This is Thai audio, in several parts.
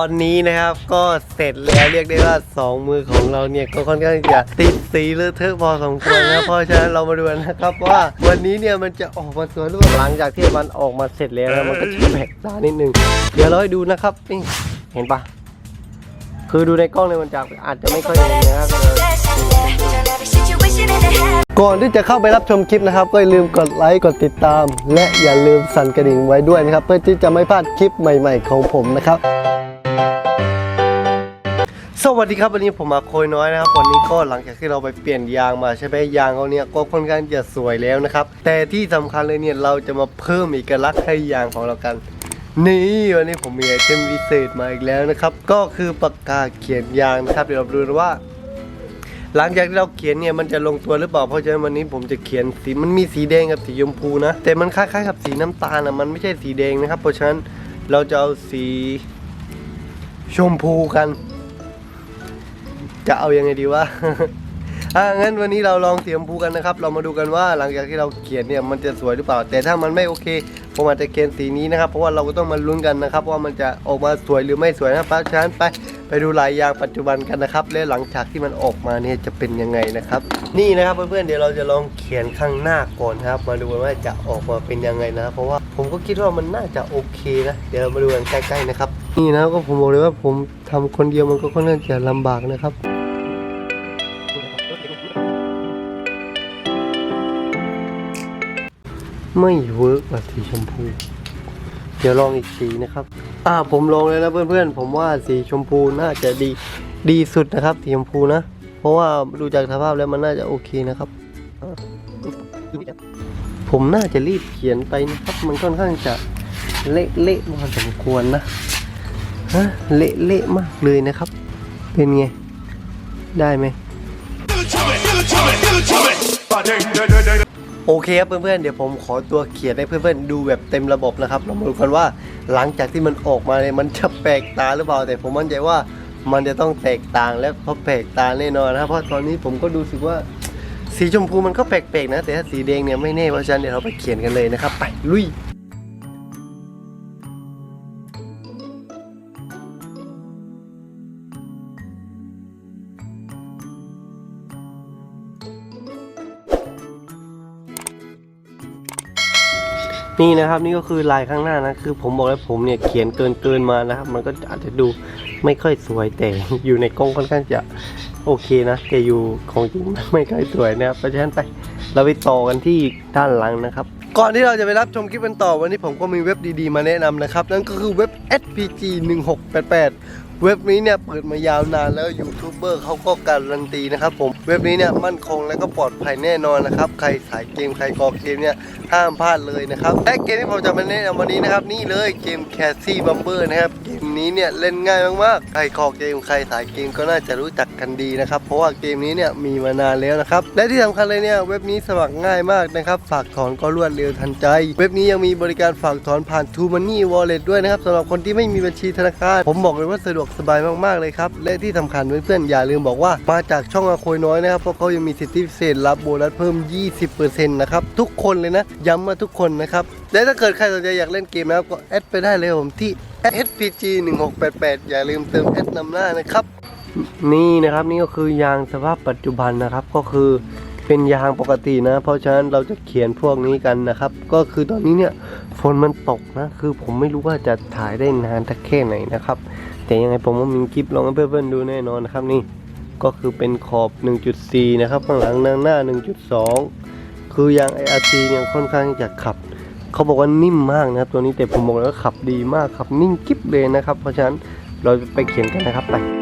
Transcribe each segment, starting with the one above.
อนนี้นะครับ ก็เสร็จแล้วเรียกได้ว่าสองมือของเราเนี่ยก็ค่อนข้างจะติดสีเลอะเทอะพอสมควรนะเพราะฉะนั้นเรามาดูกันนะครับว่าวันนี้เนี่ยมันจะออกมาสวยหรือเปล่าหลังจากที่มันออกมาเสร็จแล้วนะมันก็จะแปลกตานิดนึงเดี๋ยวเราให้ดูนะครับนี่เห็นปะคือดูในกล้องเลยมันจะอาจจะไม่ค่อยเห็นนะครับก่อนที่จะเข้าไปรับชมคลิปนะครับ ก็อย่าลืมกดไลค์กดติดตาม และอย่าลืมสั่นกระดิ่งไว้ด้วยนะครับ เพื่อที่จะไม่พลาดคลิปใหม่ ๆ ของผมนะครับ สวัสดีครับวันนี้ผมมาโคยน้อยนะครับวันนี้ก็หลังจากที่เราไปเปลี่ยนยางมาใช่ไหมยางเขาเนี่ยก็ค่อนข้างจะสวยแล้วนะครับ แต่ที่สำคัญเลยเนี่ยเราจะมาเพิ่มเอกลักษณ์ให้ยางของเรากัน นี่วันนี้ผมมีไอเทมพิเศษมาอีกแล้วนะครับ ก็คือปากกาเขียนยางนะครับเดี๋ยวเราดูนะว่า หลังจากที่เราเขียนเนี่ยมันจะลงตัวหรือเปล่าเพราะฉะนั้นวันนี้ผมจะเขียนสีมันมีสีแดงกับสีชมพูนะ แต่มันคล้ายๆกับสีน้ำตาลนะมันไม่ใช่สีแดงนะครับ เพราะฉะนั้นเราจะเอาสีชมพูกัน จะเอายังไงดีวะ อ่างั้นวันนี้เราลองเสียมพูกันนะครับ เรามาดูกันว่าหลังจากที่เราเขียนเนี่ยมันจะสวยหรือเปล่า แต่ถ้ามันไม่โอเค ผมอาจจะเขียนสีนี้นะครับ เพราะว่าเราก็ต้องมาลุ้นกันนะครับ ว่ามันจะออกมาสวยหรือไม่สวยนะครับเพราะฉะนั้นไปไปดูลายยางปัจจุบันกันนะครับ และหลังจากที่มันออกมาเนี่ยจะเป็นยังไงนะครับ นี่นะครับเพื่อนๆเดี๋ยวเราจะลองเขียนข้างหน้าก่อนครับ มาดูกันว่าจะออกมาเป็นยังไงนะครับเพราะว่าผมก็คิดว่ามันน่าจะโอเคนะ เดี๋ยวเรามาดูกันใกล้ๆนะครับ นี่นะก็ผมบอกเลยว่าผมทำคนเดียวมันก็ค่อนข้างจะลำบากนะครับ ไม่เวิร์กว่ะสีชมพู เดี๋ยวลองอีกสีนะครับ อ่าผมลองเลยนะเพื่อนๆ ผมว่าสีชมพูน่าจะดีดีสุดนะครับ สีชมพูนะ เพราะว่าดูจากสภาพแล้วมันน่าจะโอเคนะครับ ผมน่าจะรีบเขียนไปนะครับ มันค่อนข้างจะเละเละๆพอสมควรนะฮะเละเละมากเลยนะครับ เป็นไง ได้ไหม โอเคครับเพื่อนๆเดี๋ยวผมขอตัวเขียนให้เพื่อนๆดูแบบเต็มระบบนะครับเรามาดูกันว่าหลังจากที่มันออกมาเนี่ยมันจะแปลกตาหรือเปล่า แต่ผมมั่นใจว่ามันจะต้องแตกต่างและพอแปลกตาแน่นอนนะเพราะตอนนี้ผมก็ดูสึกว่าสีชมพูมันก็แปลกๆนะ แต่ถ้าสีแดงเนี่ยไม่แน่เพราะฉะนั้นเดี๋ยวเราไปเขียนกันเลยนะครับ ไปลุย นี่นะครับนี่ก็คือลายข้างหน้านะคือผมบอกแล้วผมเนี่ยเขียนเกินเกินมานะครับ มันก็อาจจะดูไม่ค่อยสวยแต่อยู่ในกล้องค่อนข้างจะโอเคนะแต่อยู่ของจริงไม่ค่อยสวยนะครับเพราะฉะนั้นไปเราไปต่อกันที่ด้านหลังนะครับ ก่อนที่เราจะไปรับชมคลิปกันต่อวันนี้ผมก็มีเว็บดีๆมาแนะนำนะครับ นั่นก็คือเว็บ SPG 1688เว็บนี้เนี่ยเปิดมายาวนานแล้วยูทูบเบอร์เขาก็การันตีนะครับผม เว็บนี้เนี่ยมั่นคงและก็ปลอดภัยแน่นอนนะครับ ใครสายเกมใครกอเกมเนี่ยห้ามพลาดเลยนะครับและเกมที่ผมจะมาแนะนำวันนี้นะครับนี่เลยเกม c a s s i e Bomber นะครับเกมนี้เนี่ยเล่นง่ายมากๆใครคอเกมใครสายเกมก็น่าจะรู้จักกันดีนะครับเพราะว่าเกมนี้เนี่ยมีมานานแล้วนะครับและที่สำคัญเลยเนี่ยเว็บนี้สมัครง่ายมากนะครับฝากถอนก็รวดเร็วทันใจ เว็บนี้ยังมีบริการฝากถอนผ่าน t ู Money Wallet ด้วยนะครับสำหรับคนที่ไม่มีบัญชีธนาคารผมบอกเลยว่าสะดวกสบายมากๆเลยครับและที่สำคัญเพื่อนๆอย่าลืมบอกว่ามาจากช่องอาโคยน้อยนะครับเพราะเขายังมีสิทธิพิเศษรับโบนัสเพิ่ม 20%นะครับทุกคนเลยนะย้ำมาทุกคนนะครับและถ้าเกิดใครสนใจอยากเล่นเกมนะครับก็แอดไปได้เลยผมที่ SPG 1688อย่าลืมเติมแอดนำหน้านะครับนี่นะครับนี่ก็คือยางสภาพปัจจุบันนะครับก็คือเป็นยางปกตินะ เพราะฉะนั้นเราจะเขียนพวกนี้กันนะครับ ก็คือตอนนี้เนี่ยฝนมันตกนะ คือผมไม่รู้ว่าจะถ่ายได้นานทักแค่ไหนนะครับ แต่ยังไงผมว่ามีคลิปลองให้เพื่อนๆดูแน่นอนนะครับนี่ ก็คือเป็นขอบ 1.4 นะครับ ข้างหลังหน้าหน้า1.2 คือยาง IRC เนี่ยค่อนข้างจะขับ เขาบอกว่านิ่มมากนะตัวนี้แต่ผมบอกเลยว่าขับดีมากขับนิ่งกิ๊บเลยนะครับ เพราะฉะนั้นเราไปเขียนกันนะครับไป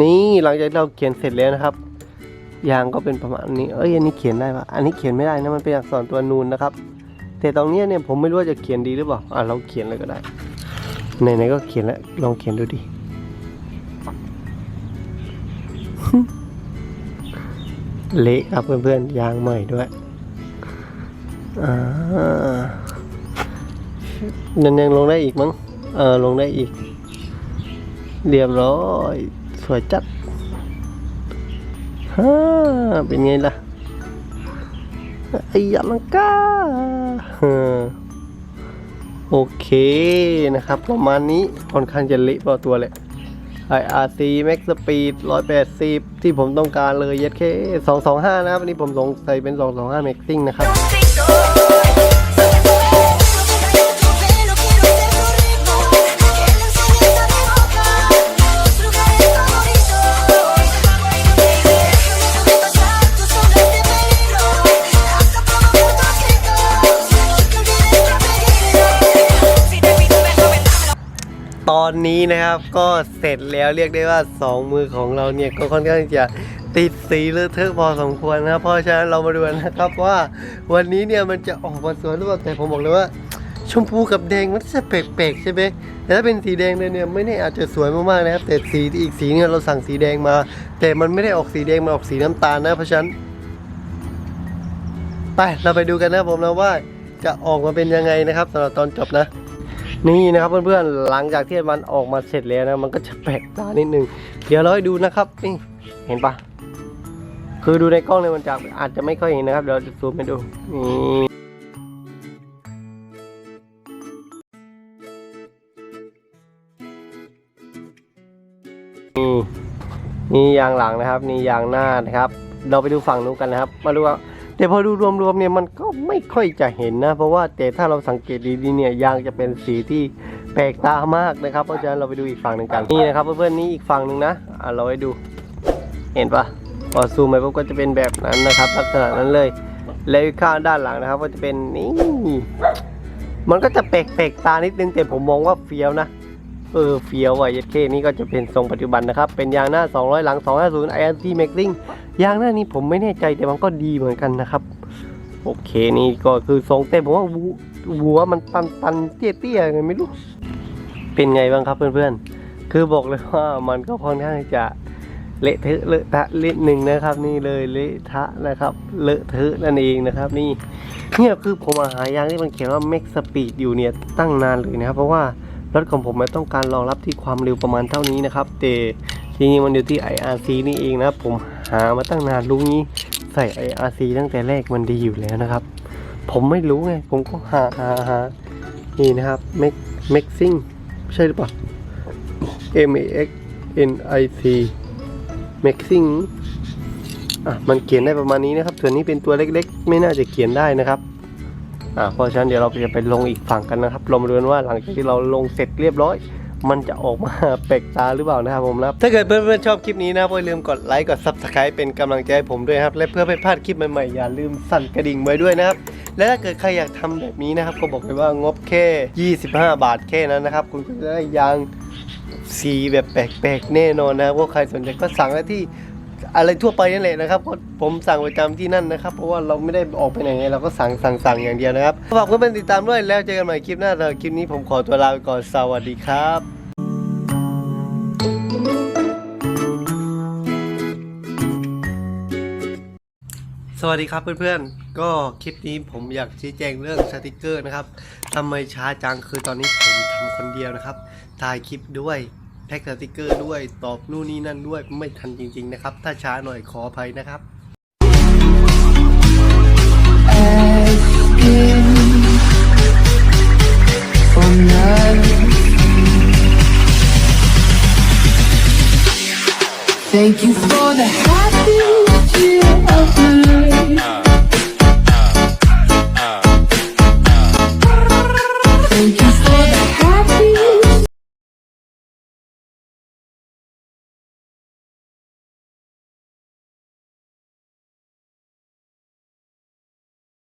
นี่หลังจากเราเขียนเสร็จแล้วนะครับ ยางก็เป็นประมาณนี้ เอ้ยอันนี้เขียนได้ปะอันนี้เขียนไม่ได้นะมันเป็นอักษรตัวนูนนะครับ แต่ตรงเนี้ยเนี่ยผมไม่รู้ว่าจะเขียนดีหรือเปล่าอะเราเขียนเลยก็ได้ไหนๆก็เขียนแล้วลองเขียนดูดิเละครับเพื่อนๆยางใหม่ด้วยอ่านันยังลงได้อีกมั้งเออลงได้อีก เรียบร้อย สวยจัดฮ่าเป็นไงล่ะไอ้ยาลังกาฮ่าโอเคนะครับ ประมาณนี้ค่อนข้างจะเละพอตัวเลย IRC Max Speed 180 ที่ผมต้องการเลยยัดแค่225 นะครับอันนี้ผมสงใสัยเป็น 225 Maxing นะครับ อนนี้นะครับก็เสร็จแล้วเรียกได้ว่า 2 มือของเราเนี่ยก็ค่อนข้างจะติดสีเลอะเทอะพอสมควรนะครับเพราะฉะนั้นเรามาดูนะครับว่าวันนี้เนี่ยมันจะออกมาสวยหรือเปล่าแต่ผมบอกเลยว่า ชมพูกับแดงมันจะแปลกๆใช่ไหมแต่ถ้าเป็นสีแดงเลยเนี่ยไม่แน่อาจจะสวยมากๆนะครับแต่สีอีกสีเนี่ยเราสั่งสีแดงมา แต่มันไม่ได้ออกสีแดงมันออกสีน้ำตาลนะเพราะฉะนั้นไปเราไปดูกันนะผมนะว่าจะออกมาเป็นยังไงนะครับสำหรับตอนจบนะ นี่นะครับเพื่อนๆหลังจากที่มันออกมาเสร็จแล้วนะมันก็จะแปลกตานิดนึงเดี๋ยวเราให้ดูนะครับนี่เห็นปะคือดูในกล้องเนี่ยมันจะอาจจะไม่ค่อยเห็นนะครับเดี๋ยวจะซูมให้ดูนี่นี่นี่ยางหลังนะครับนี่ยางหน้านะครับ เราไปดูฝั่งนู้นกันนะครับ มาดูว่า แต่พอดูรวมๆเนี่ยมันก็ไม่ค่อยจะเห็นนะ เพราะว่าแต่ถ้าเราสังเกตดีๆเนี่ยยางจะเป็นสีที่แปลกตามากนะครับเพราะฉะนั้นเราไปดูอีกฝั่งหนึ่งกันนี่นะครับเพื่อนๆนี่อีกฝั่งหนึ่งนะอะเราให้ดู เห็นปะพอซูมไปปุ๊บก็จะเป็นแบบนั้นนะครับ ลักษณะนั้นเลย แล้วข้างด้านหลังนะครับ ก็จะเป็นนี่มันก็จะแปลกๆตานิดนึงแต่ผมมองว่าเฟี้ยวนะ เออเฟียวว่ะเย็ดเคนี่ก็จะเป็นทรงปัจจุบันนะครับ เป็นยางหน้า 200 หลัง 250 IRC Maxing ยางหน้านี้ผมไม่แน่ใจแต่มันก็ดีเหมือนกันนะครับ โอเคนี่ก็คือทรงเต้ผมว่าหัวมันตันตันเตี้ยเตี้ยไงไม่รู้ เป็นไงบ้างครับเพื่อนๆ คือบอกเลยว่ามันก็ค่อนข้างจะเละเทอะเลอะทะเละหนึ่งนะครับ นี่เลยเละทะนะครับเลอะเทอะนั่นเองนะครับ นี่เนี่ยคือผมหายางที่มันเขียนว่า Max Speed อยู่เนี่ยตั้งนานเลยนะครับเพราะว่า รถของผมไมันต้องการรองรับที่ความเร็วประมาณเท่านี้นะครับ แต่จริงๆมันอยู่ที่ IRC นี่เองนะผมหามาตั้งนานรู้งี้ใส่ IRC ตั้งแต่แรกมันดีอยู่แล้วนะครับ ผมไม่รู้ไง ผมก็หาหาหานี่นะครับ Max Maxing ใช่หรือเปล่า M A X N I C Maxing อะมันเขียนได้ประมาณนี้นะครับ ส่วนนี้เป็นตัวเล็กๆ ไม่น่าจะเขียนได้นะครับ อ่าเพราะฉะนั้นเดี๋ยวเราจะไปลงอีกฝั่งกันนะครับเรามาดูกันว่าหลังจากที่เราลงเสร็จเรียบร้อย มันจะออกมาแปลกตาหรือเปล่านะครับผมนะถ้าเกิดเพื่อนๆชอบคลิปนี้นะอย่าลืมกดไลค์กด Subscribe เป็นกำลังใจให้ผมด้วยครับ และเพื่อไม่พลาดคลิปใหม่ๆอย่าลืมสั่นกระดิ่งไว้ด้วยนะครับและถ้าเกิดใครอยากทำแบบนี้นะครับ ก็บอกเลยว่างบแค่ 25 บาทแค่นั้นนะครับ คุณก็จะได้ยางสีแบบแปลกๆแน่นอนนะครับว่าใครสนใจก็สั่งได้ที่ อะไรทั่วไปนั่นแหละนะครับเพราะผมสั่งประจำที่นั่นนะครับ เพราะว่าเราไม่ได้ออกไปไหนไงเราก็สั่งสั่งสั่งอย่างเดียวนะครับฝากเพื่อนๆติดตามด้วยแล้วเจอกันใหม่คลิปหน้าสำหรับคลิปนี้ผมขอตัวลาไปก่อนสวัสดีครับสวัสดีครับเพื่อนๆ ก็คลิปนี้ผมอยากชี้แจงเรื่องสติกเกอร์นะครับทำไมช้าจังคือตอนนี้ผมทำคนเดียวนะครับถ่ายคลิปด้วย ท็กสติกเกอร์ด้วยตอบนู่นนี่นั่นด้วยไม่ทันจริง ๆ นะครับ ถ้าช้าหน่อยขออภัยนะครับ Thank you for the happy